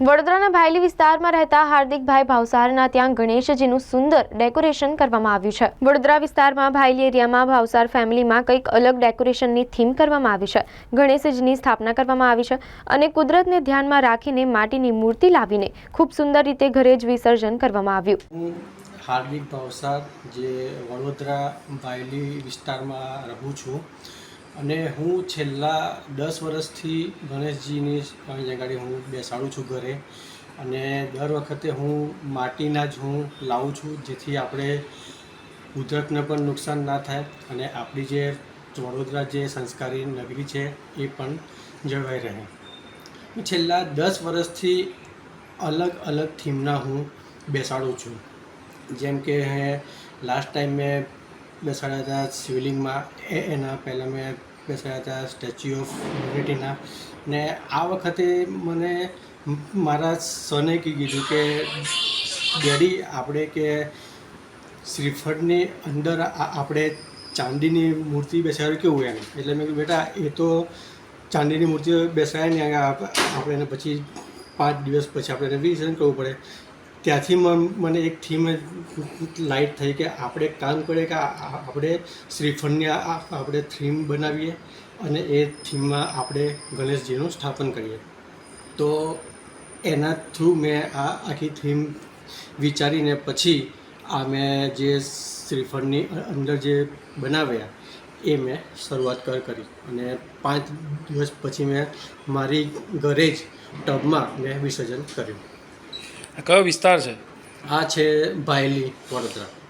વડોદરાના ભાયલી વિસ્તારમાં રહેતા હાર્દિકભાઈ ભાવસારના ત્યાં ગણેશજીનું સુંદર ડેકોરેશન કરવામાં આવ્યું છે. વડોદરા વિસ્તારમાં ભાયલી એરિયામાં ભાવસાર ફેમિલીમાં કંઈક અલગ ડેકોરેશનની થીમ કરવામાં આવી છે. ગણેશજીની સ્થાપના કરવામાં આવી છે અને કુદરતને ધ્યાનમાં રાખીને માટીની મૂર્તિ લાવીને ખૂબ સુંદર રીતે ઘરે જ વિસર્જન કરવામાં આવ્યું. હાર્દિક ભાવસાર, જે વડોદરા ભાયલી વિસ્તારમાં રહું છું અને હું છેલ્લા દસ વર્ષથી ગણેશજીની અહીંયા આગળ હું બેસાડું છું ઘરે. અને દર વખતે હું માટીના જ હું લાવું છું, જેથી આપણે કુદરતને પણ નુકસાન ના થાય અને આપણી જે વડોદરા જે સંસ્કારી નગરી છે એ પણ જળવાઈ રહે. હું છેલ્લા દસ વર્ષથી અલગ અલગ થીમના હું બેસાડું છું. જેમ કે લાસ્ટ ટાઈમ મેં બેસાડ્યા હતા શિવલિંગમાં એ એના પહેલાં મેં બેસાડ્યા હતા સ્ટેચ્યુ ઓફ યુનિટીના ને આ વખતે મને મારા સને કીધું કે, ડેડી, આપણે કે શ્રીફળની અંદર આપણે ચાંદીની મૂર્તિ બેસાડી કેવું એમ? એટલે મેં કીધું, બેટા, એ તો ચાંદીની મૂર્તિ બેસાડે ને આપ- આપણે એને પછી પાંચ દિવસ પછી આપણે એને વિસર્જન કરવું પડે. ત્યાંથી મને એક થીમ લાઇટ થઈ કે આપણે કામ કરીએ કે આપણે શ્રીફળની આપણે થીમ બનાવીએ અને એ થીમમાં આપણે ગણેશજીનું સ્થાપન કરીએ. તો એના થ્રુ મેં આ આખી થીમ વિચારીને પછી આ મેં જે શ્રીફળની અંદર જે બનાવ્યા, એ મેં શરૂઆત કર કરી. અને પાંચ દિવસ પછી મેં મારી ઘરે જ ટબમાં મેં વિસર્જન કર્યું. કયો વિસ્તાર છે? આ છે ભાયલી વડોદરા.